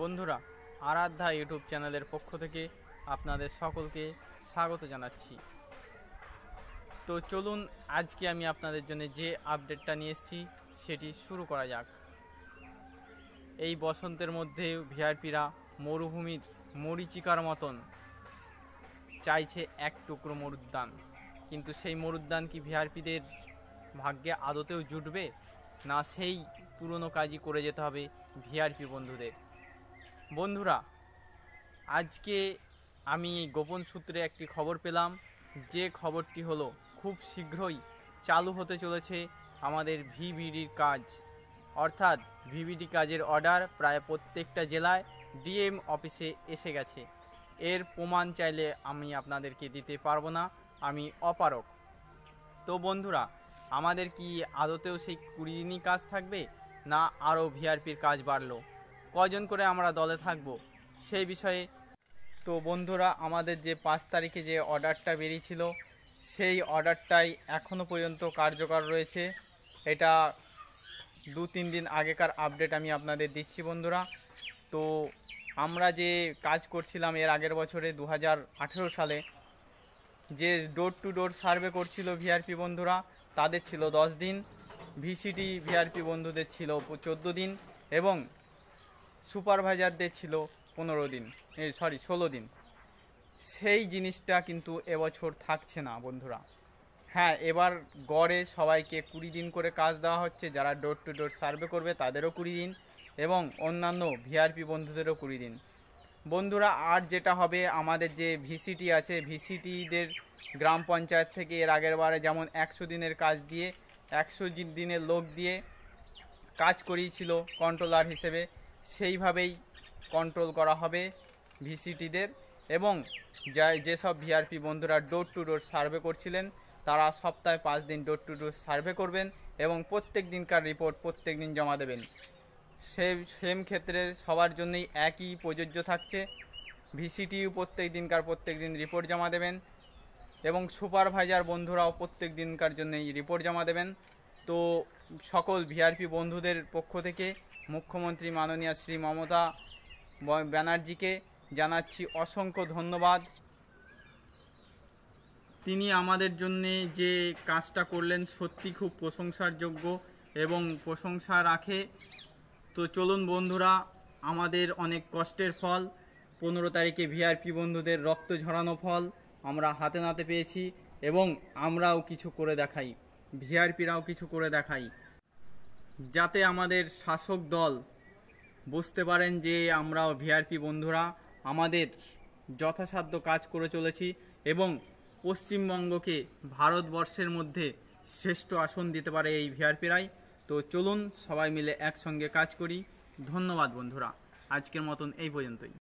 বন্ধুরা, আরাধ্যা ইউটিউব চ্যানেলের পক্ষ থেকে আপনাদের সকলকে স্বাগত জানাচ্ছি। তো চলুন, আজকে আমি আপনাদের জন্য যে আপডেটটা নিয়ে এসেছি, সেটি শুরু করা যাক। এই বসন্তের মধ্যে ভিআরপিরা মরুভূমির মরিচিকার মতন চাইছে এক টুকরো মরুদ্যান। কিন্তু সেই মরুদ্যান কি ভিআরপিদের ভাগ্যে আদতেও জুটবে? না সেই পুরনো কাজই করে যেতে হবে ভিআরপি বন্ধুদের। বন্ধুরা, আজকে আমি গোপন সূত্রে একটি খবর পেলাম। যে খবরটি হলো, খুব শীঘ্রই চালু হতে চলেছে আমাদের ভিভিডির কাজ। অর্থাৎ ভিভিডি কাজের অর্ডার প্রায় প্রত্যেকটা জেলায় ডিএম অফিসে এসে গেছে। এর প্রমাণ চাইলে আমি আপনাদেরকে দিতে পারব না, আমি অপারক তো বন্ধুরা, আমাদের কি আদতেও সেই কুড়ি দিনই কাজ থাকবে, না আরও ভিআরপির কাজ বাড়লো? কজন করে আমরা দলে থাকব? সেই বিষয়ে তো বন্ধুরা, আমাদের যে পাঁচ তারিখে যে অর্ডারটা বেরিয়েছিল, সেই অর্ডারটাই এখনও পর্যন্ত কার্যকর রয়েছে। এটা দু তিন দিন আগেকার আপডেট আমি আপনাদের দিচ্ছি বন্ধুরা। তো আমরা যে কাজ করছিলাম এর আগের বছরে দু হাজার আঠেরো সালে, যে ডোর টু ডোর সার্ভে করছিল ভিআরপি বন্ধুরা, তাদের ছিল দশ দিন। ভিসিটি ভিআরপি বন্ধুদের ছিল চোদ্দ দিন এবং সুপারভাইজারদের ছিল পনেরো দিন সরি, ষোলো দিন। সেই জিনিসটা কিন্তু এবছর থাকছে না, বন্ধুরা। হ্যাঁ এবার গড়ে সবাইকে কুড়ি দিন করে কাজ দেওয়া হচ্ছে, যারা ডোর টু ডোর সার্ভে করবে তাদেরও কুড়ি দিন এবং অন্যান্য ভিআরপি বন্ধুদেরও কুড়ি দিন। বন্ধুরা, আর যেটা হবে, আমাদের যে ভিসিটি আছে ভিসিটিদের গ্রাম পঞ্চায়েত থেকে এর আগের বারে যেমন একশো দিনের কাজ দিয়ে, একশো দিনের লোক দিয়ে কাজ করিয়েছিল কন্ট্রোলার হিসেবে সেইভাবেই কন্ট্রোল করা হবে ভিসিটিদের এবং যা যেসব ভিআরপি বন্ধুরা ডোর টু ডোর সার্ভে করছিলেন, তারা সপ্তাহে পাঁচ দিন ডোর টু ডোর সার্ভে করবেন এবং প্রত্যেক দিনকার রিপোর্ট প্রত্যেক দিন জমা দেবেন। সে সেম ক্ষেত্রে সবার জন্যই একই প্রযোজ্য থাকছে। ভিসিটিও প্রত্যেক দিনকার প্রত্যেক দিন রিপোর্ট জমা দেবেন এবং সুপারভাইজার বন্ধুরাও প্রত্যেক দিনকার জন্য রিপোর্ট জমা দেবেন। তো সকল ভিআরপি বন্ধুদের পক্ষ থেকে মুখ্যমন্ত্রী মাননীয় শ্রী মমতা ব্যানার্জিকে জানাচ্ছি অসংখ্য ধন্যবাদ। তিনি আমাদের জন্য যে কাজটা করলেন সত্যি খুব প্রশংসার যোগ্য এবং প্রশংসা রাখে। তো চলুন বন্ধুরা, আমাদের অনেক কষ্টের ফল। পনেরো তারিখে ভিআরপি বন্ধুদের রক্ত ঝরানো ফল আমরা হাতে নাতে পেয়েছি এবং আমরাও কিছু করে দেখাই। ভিআরপিরাও কিছু করে দেখাই। যাতে আমাদের শাসক দল বুঝতে পারেন যে আমরা ভিআরপি বন্ধুরা আমাদের যথাসাধ্য কাজ করে চলেছি এবং পশ্চিমবঙ্গকে ভারতবর্ষের মধ্যে শ্রেষ্ঠ আসন দিতে পারে এই ভিআরপিরাই তো চলুন সবাই মিলে একসঙ্গে কাজ করি। ধন্যবাদ বন্ধুরা। আজকের মতন এই পর্যন্তই।